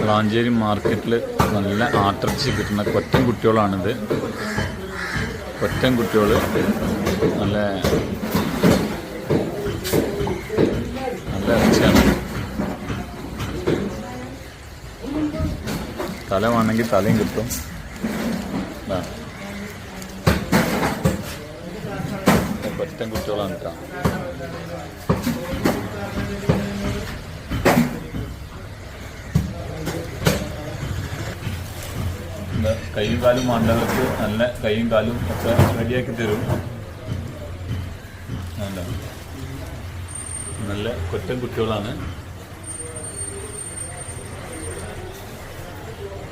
വളാഞ്ചേരി മാർക്കറ്റിൽ നല്ല ആട്ടിറച്ചി കിട്ടുന്ന കൊറ്റൻ കുട്ടികളാണിത് കൊറ്റൻ കുട്ടികൾ നല്ല നല്ല ഇറച്ചിയാണ് തല വേണമെങ്കിൽ തലയും കിട്ടും. കൊറ്റൻ കുട്ടികളാണ് കേട്ടോ കൈയും കാലും മണ്ടകൾക്ക് നല്ല കൈയും കാലും ഒക്കെ റെഡിയാക്കി തരും. നല്ല. കൊറ്റൻ കുട്ടികളാണ്.